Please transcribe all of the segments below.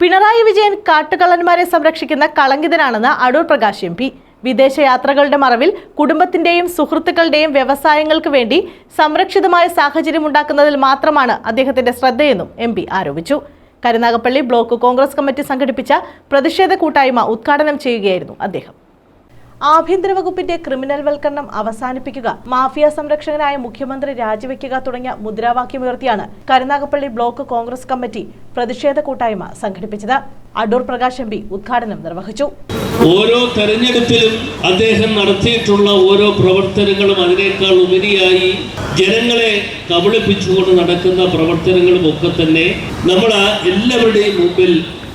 പിണറായി വിജയൻ കാട്ടുകള്ളന്മാരെ സംരക്ഷിക്കുന്ന കളങ്കിതനാണെന്ന് അടൂർ പ്രകാശ് എം പി. വിദേശയാത്രകളുടെ മറവിൽ കുടുംബത്തിന്റെയും സുഹൃത്തുക്കളുടെയും വ്യവസായങ്ങൾക്ക് വേണ്ടി സംരക്ഷിതമായ സാഹചര്യം ഉണ്ടാക്കുന്നതിൽ മാത്രമാണ് അദ്ദേഹത്തിന്റെ ശ്രദ്ധയെന്നും എം ആരോപിച്ചു. കരുനാഗപ്പള്ളി ബ്ലോക്ക് കോൺഗ്രസ് കമ്മിറ്റി സംഘടിപ്പിച്ച പ്രതിഷേധ കൂട്ടായ്മ ഉദ്ഘാടനം ചെയ്യുകയായിരുന്നു അദ്ദേഹം. ആഭ്യന്തര വകുപ്പിന്റെ ക്രിമിനൽ വൽക്കരണം അവസാനിപ്പിക്കുക മാഫിയ സംരക്ഷകനായ മുഖ്യമന്ത്രി രാജിവെക്കുക തുടങ്ങിയ മുദ്രാവാക്യമുയർത്തിയാണ് കരുനാഗപ്പള്ളി ബ്ലോക്ക് കോൺഗ്രസ് കമ്മിറ്റി പ്രതിഷേധ കൂട്ടായ്മ സംഘടിപ്പിച്ചത്. അടൂർ പ്രകാശ് എം പി ഉദ്ഘാടനം നിർവഹിച്ചു. ഓരോ തെരഞ്ഞെടുപ്പിലും അദ്ദേഹം നടത്തിയിട്ടുള്ള ഓരോ പ്രവർത്തനങ്ങളും അതിനേക്കാൾ ഉപരിയായി ജനങ്ങളെ കബളിപ്പിച്ചുകൊണ്ട് നടക്കുന്ന പ്രവർത്തനങ്ങളും ഒക്കെ തന്നെ നമ്മൾ എല്ലാവരുടെയും മുമ്പിൽ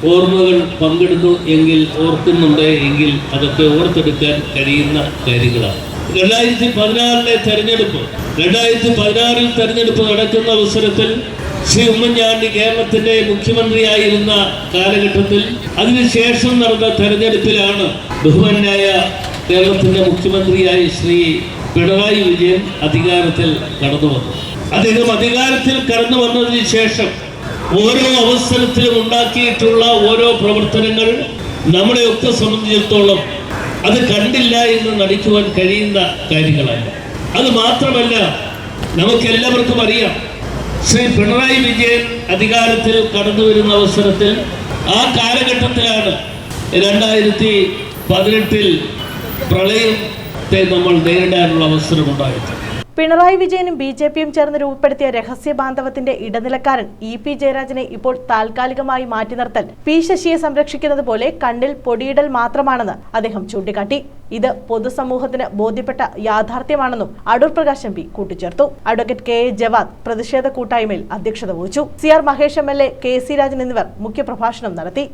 ഓർമ്മകൾ പങ്കിടുന്നു എങ്കിൽ ഓർക്കുന്നുണ്ട് എങ്കിൽ അതൊക്കെ ഓർത്തെടുക്കാൻ കഴിയുന്ന കാര്യങ്ങളാണ്. രണ്ടായിരത്തി പതിനാറിലെ തെരഞ്ഞെടുപ്പ് രണ്ടായിരത്തി പതിനാറിൽ തെരഞ്ഞെടുപ്പ് നടക്കുന്ന അവസരത്തിൽ ശ്രീ ഉമ്മൻചാണ്ടി കേരളത്തിന്റെ മുഖ്യമന്ത്രിയായിരുന്ന കാലഘട്ടത്തിൽ അതിനുശേഷം നടന്ന തെരഞ്ഞെടുപ്പിലാണ് ബഹുമാനായ കേരളത്തിന്റെ മുഖ്യമന്ത്രിയായി ശ്രീ പിണറായി വിജയൻ അധികാരത്തിൽ കടന്നു വന്നു അദ്ദേഹം അധികാരത്തിൽ കടന്നു വന്നതിന് ശേഷം ഓരോ അവസരത്തിലും ഉണ്ടാക്കിയിട്ടുള്ള ഓരോ പ്രവർത്തനങ്ങൾ നമ്മളെയൊക്കെ സംബന്ധിച്ചിടത്തോളം അത് കണ്ടില്ല എന്ന് നടിക്കുവാൻ കഴിയുന്ന കാര്യങ്ങളല്ല. അത് മാത്രമല്ല നമുക്കെല്ലാവർക്കും അറിയാം ശ്രീ പിണറായി വിജയൻ അധികാരത്തിൽ കടന്നു വരുന്ന അവസരത്തിൽ ആ കാലഘട്ടത്തിലാണ് രണ്ടായിരത്തി പതിനെട്ടിൽ പ്രളയത്തെ നമ്മൾ നേരിടാനുള്ള അവസരമുണ്ടായത്. പിണറായി വിജയനും ബി ജെ പിയും ചേർന്ന് രൂപപ്പെടുത്തിയ രഹസ്യ ബാന്ധവത്തിന്റെ ഇടനിലക്കാരൻ ഇ പി ജയരാജനെ ഇപ്പോൾ താൽക്കാലികമായി മാറ്റി നിർത്തൽ. പി ശശിയെ സംരക്ഷിക്കുന്നത് പോലെ കണ്ണിൽ പൊടിയിടൽ മാത്രമാണെന്ന് അദ്ദേഹം ചൂണ്ടിക്കാട്ടി. ഇത് പൊതുസമൂഹത്തിന് ബോധ്യപ്പെട്ട യാഥാർത്ഥ്യമാണെന്നും അടൂർ പ്രകാശ് എം പി കൂട്ടിച്ചേർത്തു. അഡ്വക്കേറ്റ് കെ എ ജവാദ് പ്രതിഷേധ കൂട്ടായ്മയിൽ അധ്യക്ഷത വഹിച്ചു. C R Mahesh M L A K C Rajan എന്നിവർ മുഖ്യപ്രഭാഷണം നടത്തി.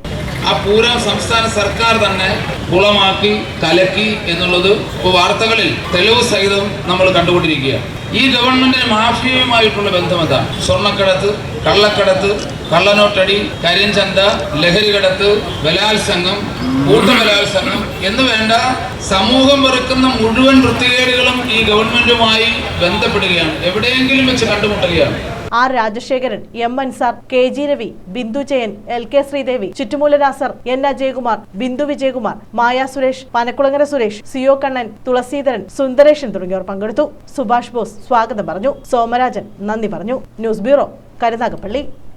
ആ പൂരം സംസ്ഥാന സർക്കാർ തന്നെ കുളമാക്കി കലക്കി എന്നുള്ളത് ഇപ്പോൾ വാർത്തകളിൽ തെളിവ് സഹിതം നമ്മൾ കണ്ടുകൊണ്ടിരിക്കുകയാണ്. ഈ ഗവൺമെന്റിന് മാഫിയയുമായിട്ടുള്ള ബന്ധം എന്താണ് സ്വർണക്കടത്ത് കള്ളക്കടത്ത് കള്ളനോട്ടടി കരിഞ്ചന്ത ലഹരി കടത്ത് ബലാത്സംഗം കൂട്ടബലാത്സംഗം എന്ന് വേണ്ട സമൂഹം വെറുക്കുന്ന മുഴുവൻ വൃത്തികേടുകളും ഈ ഗവൺമെന്റുമായി ബന്ധപ്പെടുകയാണ്. എവിടെയെങ്കിലും വെച്ച് കണ്ടുമുട്ടുകയാണ് R Rajasekharan M Ansar K G Ravi Bindu Jayan L K Sreedevi Chuttumoola N Ajayakumar Bindu Vijayakumar Maya Suresh Panakkulangara Suresh സിയോ കണ്ണൻ തുളസീധരൻ സുന്ദരേഷൻ തുടങ്ങിയവർ പങ്കെടുത്തു. സുഭാഷ് ബോസ് സ്വാഗതം പറഞ്ഞു. സോമരാജൻ നന്ദി പറഞ്ഞു. News bureau Karunagappally.